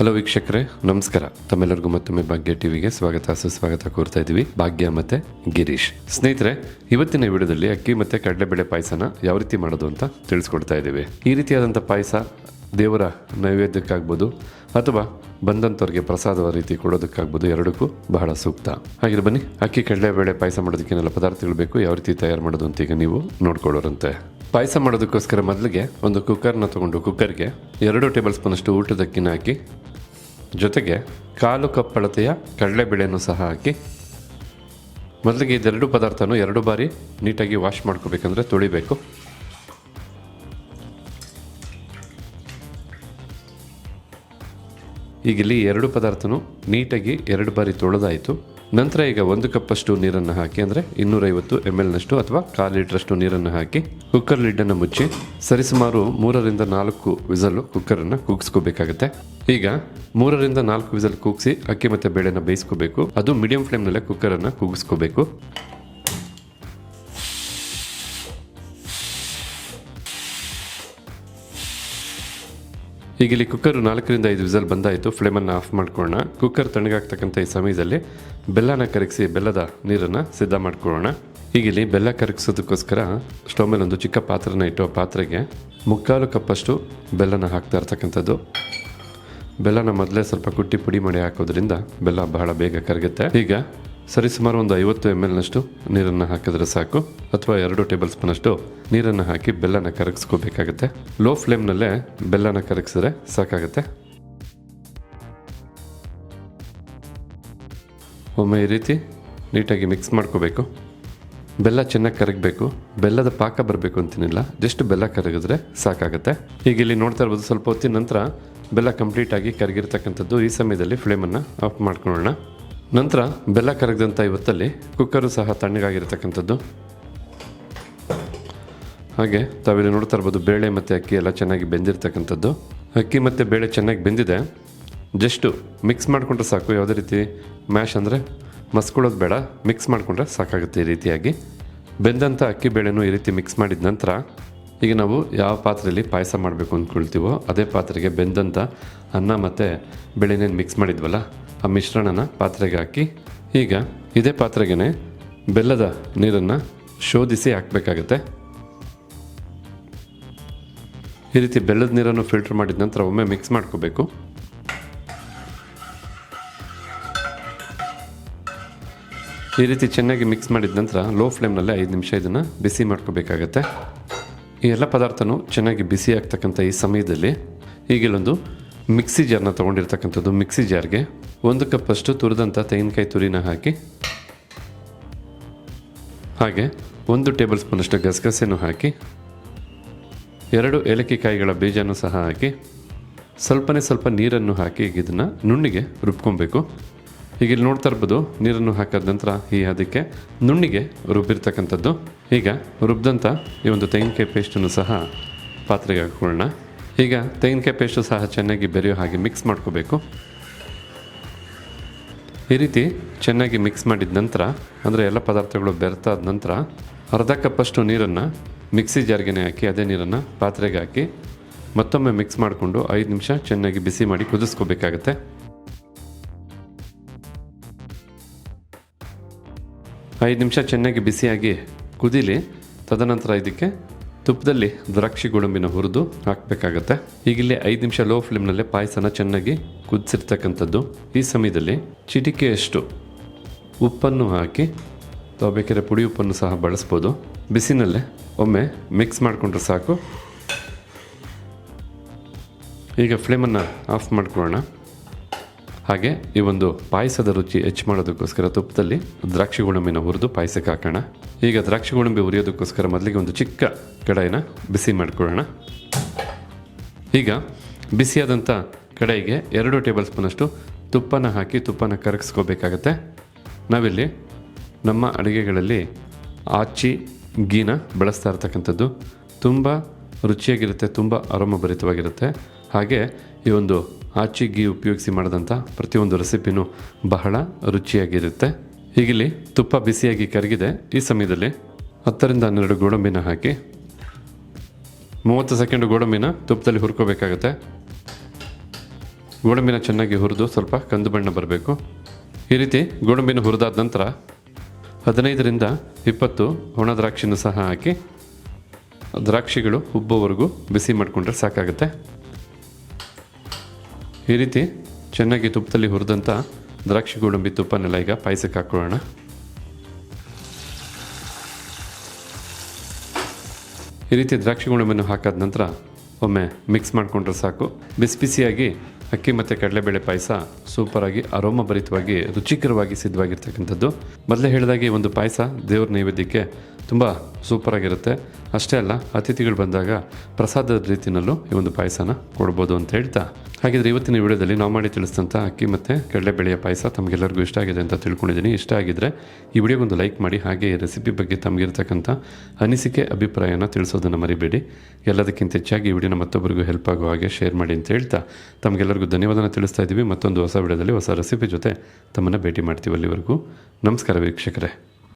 Hello ವೀಕ್ಷಕರೇ, ನಮಸ್ಕಾರ. ತಮ್ಮೆಲ್ಲರಿಗೂ ಮತ್ತೊಮ್ಮೆ ಭಾಗ್ಯ ಟಿವಿಗೆ ಸ್ವಾಗತ, ಸುಸ್ವಾಗತ ಕೋರ್ತಾ ಇದ್ದೀವಿ. ಭಾಗ್ಯ ಮತ್ತೆ ಗಿರೀಶ್. ಸ್ನೇಹಿತರೆ, ಇವತ್ತಿನ ವಿಡಿಯೋದಲ್ಲಿ ಅಕ್ಕಿ ಮತ್ತೆ ಕಡಲೆಬೇಳೆ ಪಾಯಸನ ಯಾವ ರೀತಿ ಮಾಡೋದು ಅಂತ ತಿಳಿಸ್ಕೊಡ್ತಾ ಇದ್ದೀವಿ. ಈ ರೀತಿಯಾದಂಥ ಪಾಯಸ ದೇವರ ನೈವೇದ್ಯಕ್ಕಾಗ್ಬೋದು ಅಥವಾ ಬಂದಂಥವ್ರಿಗೆ ಪ್ರಸಾದವ ರೀತಿ ಕೊಡೋದಕ್ಕಾಗ್ಬೋದು ಎರಡಕ್ಕೂ ಬಹಳ ಸೂಕ್ತ. ಹಾಗೆ ಬನ್ನಿ, ಅಕ್ಕಿ ಕಡಲೆಬೇಳೆ ಪಾಯಸ ಮಾಡೋದಕ್ಕೇನೆಲ್ಲ ಪದಾರ್ಥಗಳು ಬೇಕು, ಯಾವ ರೀತಿ ತಯಾರು ಮಾಡೋದು ಅಂತ ಈಗ ನೀವು ನೋಡ್ಕೊಳ್ಳೋರಂತೆ. ಪಾಯಸ ಮಾಡೋದಕ್ಕೋಸ್ಕರ ಮೊದಲಿಗೆ ಒಂದು ಕುಕ್ಕರ್ನ ತೊಗೊಂಡು ಕುಕ್ಕರ್ಗೆ ಎರಡು ಟೇಬಲ್ ಸ್ಪೂನಷ್ಟು ಊಟದ ಅಕ್ಕಿನ ಹಾಕಿ, ಜೊತೆಗೆ ಕಾಲು ಕಪ್ ಅಳತೆಯ ಕಡಲೆಬೇಳೆಯನ್ನು ಸಹ ಹಾಕಿ, ಮೊದಲಿಗೆ ಇದೆರಡು ಪದಾರ್ಥನೂ ಎರಡು ಬಾರಿ ನೀಟಾಗಿ ವಾಶ್ ಮಾಡ್ಕೋಬೇಕಂದ್ರೆ ತೊಳಿಬೇಕು. ಈಗ ಇಲ್ಲಿ ಎರಡು ಪದಾರ್ಥನೂ ನೀಟಾಗಿ ಎರಡು ಬಾರಿ ತೊಳೆದಾಯಿತು. ನಂತರ ಈಗ ಒಂದು ಕಪ್ಪಷ್ಟು ನೀರನ್ನು ಹಾಕಿ, ಅಂದರೆ ಇನ್ನೂರೈವತ್ತು ಎಂ ಎಲ್ನಷ್ಟು ಅಥವಾ ಕಾಲು ಲೀಟ್ರಷ್ಟು ನೀರನ್ನು ಹಾಕಿ ಕುಕ್ಕರ್ ಲಿಡ್ಡನ್ನು ಮುಚ್ಚಿ, ಸರಿಸುಮಾರು ಮೂರರಿಂದ ನಾಲ್ಕು ವಿಸಲು ಕುಕ್ಕರನ್ನು ಕೂಗಿಸ್ಕೋಬೇಕಾಗುತ್ತೆ. ಈಗ ಮೂರರಿಂದ ನಾಲ್ಕು ವಿಸಲ್ ಕೂಗಿಸಿ, ಅಕ್ಕಿ ಮತ್ತು ಬೇಳೆನ ಬೇಯಿಸ್ಕೋಬೇಕು. ಅದು ಮೀಡಿಯಂ ಫ್ಲೇಮ್ನಲ್ಲೇ ಕುಕ್ಕರನ್ನು ಕೂಗಿಸ್ಕೋಬೇಕು. ಈಗ ಇಲ್ಲಿ ಕುಕ್ಕರ್ ನಾಲ್ಕರಿಂದ ಐದು ವಿಸಲ್ ಬಂದಾಯಿತು. ಫ್ಲೇಮನ್ನು ಆಫ್ ಮಾಡ್ಕೊಳ್ಳೋಣ. ಕುಕ್ಕರ್ ತಣ್ಣಗಾಗ್ತಕ್ಕಂಥ ಈ ಸಮಯದಲ್ಲಿ ಬೆಲ್ಲನ ಕರಗಿಸಿ ಬೆಲ್ಲದ ನೀರನ್ನು ಸಿದ್ಧ ಮಾಡ್ಕೊಳ್ಳೋಣ. ಈಗ ಇಲ್ಲಿ ಬೆಲ್ಲ ಕರಗಿಸೋದಕ್ಕೋಸ್ಕರ ಸ್ಟವ್ ಮೇಲೆ ಒಂದು ಚಿಕ್ಕ ಪಾತ್ರನ ಇಟ್ಟು ಪಾತ್ರೆಗೆ ಮುಕ್ಕಾಲು ಕಪ್ಪಷ್ಟು ಬೆಲ್ಲನ ಹಾಕ್ತಾ ಇರ್ತಕ್ಕಂಥದ್ದು. ಬೆಲ್ಲನ ಮೊದಲೇ ಸ್ವಲ್ಪ ಕುಟ್ಟಿ ಪುಡಿ ಮಾಡಿ ಹಾಕೋದ್ರಿಂದ ಬೆಲ್ಲ ಬಹಳ ಬೇಗ ಕರಗುತ್ತೆ. ಈಗ ಸರಿಸುಮಾರು ಒಂದು ಐವತ್ತು ಎಂ ಎಲ್ನಷ್ಟು ನೀರನ್ನು ಹಾಕಿದ್ರೆ ಸಾಕು. ಅಥವಾ ಎರಡು ಟೇಬಲ್ ಸ್ಪೂನಷ್ಟು ನೀರನ್ನು ಹಾಕಿ ಬೆಲ್ಲನ ಕರಗಿಸ್ಕೋಬೇಕಾಗುತ್ತೆ. ಲೋ ಫ್ಲೇಮ್ನಲ್ಲೇ ಬೆಲ್ಲನ ಕರಗಿಸಿದ್ರೆ ಸಾಕಾಗುತ್ತೆ. ಒಮ್ಮೆ ಈ ರೀತಿ ನೀಟಾಗಿ ಮಿಕ್ಸ್ ಮಾಡ್ಕೋಬೇಕು. ಬೆಲ್ಲ ಚೆನ್ನಾಗಿ ಕರಗಬೇಕು. ಬೆಲ್ಲದ ಪಾಕ ಬರಬೇಕು ಅಂತೀನಿಲ್ಲ. ಜಸ್ಟ್ ಬೆಲ್ಲ ಕರಗಿದ್ರೆ ಸಾಕಾಗುತ್ತೆ. ಈಗ ಇಲ್ಲಿ ನೋಡ್ತಾ ಇರ್ಬೋದು, ಸ್ವಲ್ಪ ಹೊತ್ತಿನ ನಂತರ ಬೆಲ್ಲ ಕಂಪ್ಲೀಟಾಗಿ ಕರಗಿರ್ತಕ್ಕಂಥದ್ದು ಈ ಸಮಯದಲ್ಲಿ ಫ್ಲೇಮನ್ನು ಆಫ್ ಮಾಡ್ಕೊಳ್ಳೋಣ. ನಂತರ ಬೆಲ್ಲ ಕರಗದಂಥ ಇವತ್ತಲ್ಲಿ ಕುಕ್ಕರು ಸಹ ತಣ್ಣಗಾಗಿರ್ತಕ್ಕಂಥದ್ದು. ಹಾಗೆ ತಾವಿಲ್ಲಿ ನೋಡ್ತಾ ಇರ್ಬೋದು ಬೇಳೆ ಮತ್ತು ಅಕ್ಕಿ ಎಲ್ಲ ಚೆನ್ನಾಗಿ ಬೆಂದಿರ್ತಕ್ಕಂಥದ್ದು. ಅಕ್ಕಿ ಮತ್ತು ಬೇಳೆ ಚೆನ್ನಾಗಿ ಬೆಂದಿದೆ. ಜಸ್ಟು ಮಿಕ್ಸ್ ಮಾಡಿಕೊಂಡ್ರೆ ಸಾಕು. ಯಾವುದೇ ರೀತಿ ಮ್ಯಾಶ್ ಅಂದರೆ ಮಸ್ಕೊಳ್ಳೋದು ಬೇಡ. ಮಿಕ್ಸ್ ಮಾಡಿಕೊಂಡ್ರೆ ಸಾಕಾಗುತ್ತೆ ಈ ರೀತಿಯಾಗಿ. ಬೆಂದಂಥ ಅಕ್ಕಿ ಬೇಳೆನೂ ಈ ರೀತಿ ಮಿಕ್ಸ್ ಮಾಡಿದ ನಂತರ ಈಗ ನಾವು ಯಾವ ಪಾತ್ರೆಯಲ್ಲಿ ಪಾಯಸ ಮಾಡಬೇಕು ಅಂದ್ಕೊಳ್ತೀವೋ ಅದೇ ಪಾತ್ರೆಗೆ ಬೆಂದಂಥ ಅನ್ನ ಮತ್ತು ಬೇಳೆನೇನು ಮಿಕ್ಸ್ ಮಾಡಿದ್ವಲ್ಲ ಆ ಮಿಶ್ರಣನ ಪಾತ್ರೆಗೆ ಹಾಕಿ, ಈಗ ಇದೇ ಪಾತ್ರೆಗೆ ಬೆಲ್ಲದ ನೀರನ್ನು ಶೋಧಿಸಿ ಹಾಕಬೇಕಾಗತ್ತೆ. ಈ ರೀತಿ ಬೆಲ್ಲದ ನೀರನ್ನು ಫಿಲ್ಟರ್ ಮಾಡಿದ ನಂತರ ಒಮ್ಮೆ ಮಿಕ್ಸ್ ಮಾಡ್ಕೋಬೇಕು. ಈ ರೀತಿ ಚೆನ್ನಾಗಿ ಮಿಕ್ಸ್ ಮಾಡಿದ ನಂತರ ಲೋ ಫ್ಲೇಮ್ನಲ್ಲಿ ಐದು ನಿಮಿಷ ಇದನ್ನು ಬಿಸಿ ಮಾಡ್ಕೋಬೇಕಾಗತ್ತೆ. ಈ ಎಲ್ಲ ಪದಾರ್ಥನೂ ಚೆನ್ನಾಗಿ ಬಿಸಿ ಆಗ್ತಕ್ಕಂಥ ಈ ಸಮಯದಲ್ಲಿ ಈಗಿಲ್ಲೊಂದು ಮಿಕ್ಸಿ ಜಾರ್ನ ತೊಗೊಂಡಿರ್ತಕ್ಕಂಥದ್ದು ಮಿಕ್ಸಿ ಜಾರ್ಗೆ ಒಂದು ಕಪ್ಪಷ್ಟು ತುರಿದಂಥ ತೆಂಗಿನಕಾಯಿ ತುರಿನ ಹಾಕಿ, ಹಾಗೆ ಒಂದು ಟೇಬಲ್ ಸ್ಪೂನಷ್ಟು ಗಸಗಸೆನೂ ಹಾಕಿ, ಎರಡು ಏಲಕ್ಕಿ ಕಾಯಿಗಳ ಬೀಜನೂ ಸಹ ಹಾಕಿ, ಸ್ವಲ್ಪನೇ ಸ್ವಲ್ಪ ನೀರನ್ನು ಹಾಕಿ ಈಗ ಇದನ್ನು ನುಣ್ಣಿಗೆ ರುಬ್ಕೊಬೇಕು. ಈಗ ಇಲ್ಲಿ ನೋಡ್ತಾ ಇರ್ಬೋದು, ನೀರನ್ನು ಹಾಕಿದ ನಂತರ ಈ ಅದಕ್ಕೆ ನುಣ್ಣಿಗೆ ರುಬ್ಬಿರ್ತಕ್ಕಂಥದ್ದು. ಈಗ ರುಬ್ಬಿದಂಥ ಈ ಒಂದು ತೆಂಗಿನಕಾಯಿ ಪೇಸ್ಟನ್ನು ಸಹ ಪಾತ್ರೆಗೆ ಹಾಕೊಳ್ಳೋಣ. ಈಗ ತೆಂಗಿನಕಾಯಿ ಪೇಸ್ಟು ಸಹ ಚೆನ್ನಾಗಿ ಬೆರೆಯೋ ಹಾಗೆ ಮಿಕ್ಸ್ ಮಾಡ್ಕೋಬೇಕು. ರೀತಿ ಚೆನ್ನಾಗಿ ಮಿಕ್ಸ್ ಮಾಡಿದ ನಂತರ, ಅಂದರೆ ಎಲ್ಲ ಪದಾರ್ಥಗಳು ಬೆರೆತಾದ ನಂತರ, ಅರ್ಧ ಕಪ್ಪಷ್ಟು ನೀರನ್ನು ಮಿಕ್ಸಿ ಜಾರ್ಗೆನೆ ಹಾಕಿ, ಅದೇ ನೀರನ್ನು ಪಾತ್ರೆಗೆ ಹಾಕಿ ಮತ್ತೊಮ್ಮೆ ಮಿಕ್ಸ್ ಮಾಡಿಕೊಂಡು ಐದು ನಿಮಿಷ ಚೆನ್ನಾಗಿ ಬಿಸಿ ಮಾಡಿ ಕುದಿಸ್ಕೋಬೇಕಾಗತ್ತೆ. ಐದು ನಿಮಿಷ ಚೆನ್ನಾಗಿ ಬಿಸಿಯಾಗಿ ಕುದೀಲಿ, ತದನಂತರ ಇದಕ್ಕೆ ತುಪ್ಪದಲ್ಲಿ ದ್ರಾಕ್ಷಿ ಗೋಡಂಬಿನ ಹುರಿದು ಹಾಕಬೇಕಾಗತ್ತೆ. ಈಗಿಲ್ಲಿ ಐದು ನಿಮಿಷ ಲೋ ಫ್ಲೇಮ್ನಲ್ಲೇ ಪಾಯಸನ ಚೆನ್ನಾಗಿ ಕುದಿಸಿರ್ತಕ್ಕಂಥದ್ದು. ಈ ಸಮಯದಲ್ಲಿ ಚಿಟಿಕೆಯಷ್ಟು ಉಪ್ಪನ್ನು ಹಾಕಿ, ಅಥವಾ ಬೇಕಾದ್ರೆ ಪುಡಿ ಉಪ್ಪನ್ನು ಸಹ ಬಳಸ್ಬೋದು. ಬಿಸಿನಲ್ಲೇ ಒಮ್ಮೆ ಮಿಕ್ಸ್ ಮಾಡಿಕೊಂಡ್ರೆ ಸಾಕು. ಈಗ ಫ್ಲೇಮನ್ನು ಆಫ್ ಮಾಡ್ಕೊಳ್ಳೋಣ. ಹಾಗೆ ಈ ಒಂದು ಪಾಯಸದ ರುಚಿ ಹೆಚ್ಚು ಮಾಡೋದಕ್ಕೋಸ್ಕರ ತುಪ್ಪದಲ್ಲಿ ದ್ರಾಕ್ಷಿ ಗೋಡಂಬಿನ ಹುರಿದು ಪಾಯಸಕ್ಕೆ ಹಾಕೋಣ. ಈಗ ದ್ರಾಕ್ಷಿ ಗೋಡಂಬಿ ಹುರಿಯೋದಕ್ಕೋಸ್ಕರ ಮೊದಲಿಗೆ ಒಂದು ಚಿಕ್ಕ ಕಡಾಯಿನ ಬಿಸಿ ಮಾಡ್ಕೊಳ್ಳೋಣ. ಈಗ ಬಿಸಿಯಾದಂಥ ಕಡಾಯಿಗೆ ಎರಡು ಟೇಬಲ್ ಸ್ಪೂನಷ್ಟು ತುಪ್ಪನ ಹಾಕಿ ತುಪ್ಪನ ಕರಗಿಸ್ಕೋಬೇಕಾಗತ್ತೆ. ನಾವಿಲ್ಲಿ ನಮ್ಮ ಅಡುಗೆಗಳಲ್ಲಿ ಆಚಿ, ಗೀನ ಬಳಸ್ತಾ ಇರ್ತಕ್ಕಂಥದ್ದು ತುಂಬ ರುಚಿಯಾಗಿರುತ್ತೆ, ತುಂಬ ಆರಾಮಭರಿತವಾಗಿರುತ್ತೆ. ಹಾಗೆ ಈ ಒಂದು ಆಚಿ ಗೀ ಉಪಯೋಗಿಸಿ ಮಾಡಿದಂಥ ಪ್ರತಿಯೊಂದು ರೆಸಿಪಿನೂ ಬಹಳ ರುಚಿಯಾಗಿರುತ್ತೆ. ಈಗಿಲ್ಲಿ ತುಪ್ಪ ಬಿಸಿಯಾಗಿ ಕರಗಿದೆ. ಈ ಸಮಯದಲ್ಲಿ ಹತ್ತರಿಂದ ಹನ್ನೆರಡು ಗೋಡಂಬಿನ ಹಾಕಿ ಮೂವತ್ತು ಸೆಕೆಂಡ್ ಗೋಡಂಬಿನ ತುಪ್ಪದಲ್ಲಿ ಹುರ್ಕೋಬೇಕಾಗತ್ತೆ. ಗೋಡಂಬಿನ ಚೆನ್ನಾಗಿ ಹುರಿದು ಸ್ವಲ್ಪ ಕಂದು ಬಣ್ಣ ಬರಬೇಕು. ಈ ರೀತಿ ಗೋಡಂಬಿನ ಹುರಿದಾದ ನಂತರ ಹದಿನೈದರಿಂದ ಇಪ್ಪತ್ತು ಒಣ ದ್ರಾಕ್ಷಿನ ಸಹ ಹಾಕಿ ದ್ರಾಕ್ಷಿಗಳು ಉಬ್ಬೋವರೆಗೂ ಬಿಸಿ ಮಾಡಿಕೊಂಡ್ರೆ ಸಾಕಾಗುತ್ತೆ. ಈ ರೀತಿ ಚೆನ್ನಾಗಿ ತುಪ್ಪದಲ್ಲಿ ಹುರಿದಂಥ ದ್ರಾಕ್ಷಿ ಗೋಡಂಬಿ ತುಪ್ಪನೆಲ್ಲ ಈಗ ಪಾಯಸಕ್ಕೆ ಹಾಕೊಳ್ಳೋಣ. ಈ ರೀತಿ ದ್ರಾಕ್ಷಿ ಗೋಡಂಬಿಯನ್ನು ಹಾಕಾದ ನಂತರ ಒಮ್ಮೆ ಮಿಕ್ಸ್ ಮಾಡಿಕೊಂಡ್ರೆ ಸಾಕು. ಬಿಸಿ ಬಿಸಿಯಾಗಿ ಅಕ್ಕಿ ಮತ್ತು ಕಡಲೆಬೇಳೆ ಪಾಯಸ ಸೂಪರಾಗಿ ಅರೋಮಭರಿತವಾಗಿ ರುಚಿಕರವಾಗಿ ಸಿದ್ಧವಾಗಿರ್ತಕ್ಕಂಥದ್ದು. ಮೊದಲೇ ಹೇಳಿದಾಗೆ ಒಂದು ಪಾಯಸ ದೇವ್ರ ನೈವೇದ್ಯಕ್ಕೆ ತುಂಬ ಸೂಪರಾಗಿರುತ್ತೆ. ಅಷ್ಟೇ ಅಲ್ಲ, ಅತಿಥಿಗಳು ಬಂದಾಗ ಪ್ರಸಾದದ ರೀತಿಯಲ್ಲೂ ಈ ಒಂದು ಪಾಯಸನ ಕೊಡ್ಬೋದು ಅಂತ ಹೇಳ್ತಾ. ಹಾಗಿದ್ರೆ ಇವತ್ತಿನ ವಿಡಿಯೋದಲ್ಲಿ ನಾವು ಮಾಡಿ ತಿಳಿಸಿದಂಥ ಅಕ್ಕಿ ಮತ್ತು ಕಡಲೆಬೇಳೆಯ ಪಾಯಸ ತಮಗೆಲ್ಲರಿಗೂ ಇಷ್ಟ ಆಗಿದೆ ಅಂತ ತಿಳ್ಕೊಂಡಿದ್ದೀನಿ. ಇಷ್ಟ ಆಗಿದ್ದರೆ ಈ ವಿಡಿಯೋಗೊಂದು ಲೈಕ್ ಮಾಡಿ, ಹಾಗೆ ರೆಸಿಪಿ ಬಗ್ಗೆ ತಮಗಿರ್ತಕ್ಕಂಥ ಅನಿಸಿಕೆ, ಅಭಿಪ್ರಾಯನ ತಿಳಿಸೋದನ್ನು ಮರಿಬೇಡಿ. ಎಲ್ಲದಕ್ಕಿಂತ ಹೆಚ್ಚಾಗಿ ಈ ವಿಡಿಯೋನ ಮತ್ತೊಬ್ಬರಿಗೂ ಹೆಲ್ಪ್ ಆಗೋ ಹಾಗೆ ಶೇರ್ ಮಾಡಿ ಅಂತ ಹೇಳ್ತಾ. ತಮಗೆಲ್ಲರಿಗೂ ಧನ್ಯವಾದನ ತಿಳಿಸ್ತಾ ಇದ್ದೀವಿ ಮತ್ತೊಂದು ಹೊಸ ವಿಡಿಯೋದಲ್ಲಿ ಹೊಸ ರೆಸಿಪಿ ಜೊತೆ ತಮ್ಮನ್ನು ಭೇಟಿ ಮಾಡ್ತೀವಿ ಅಲ್ಲಿವರೆಗೂ. ನಮಸ್ಕಾರ ವೀಕ್ಷಕರೇ.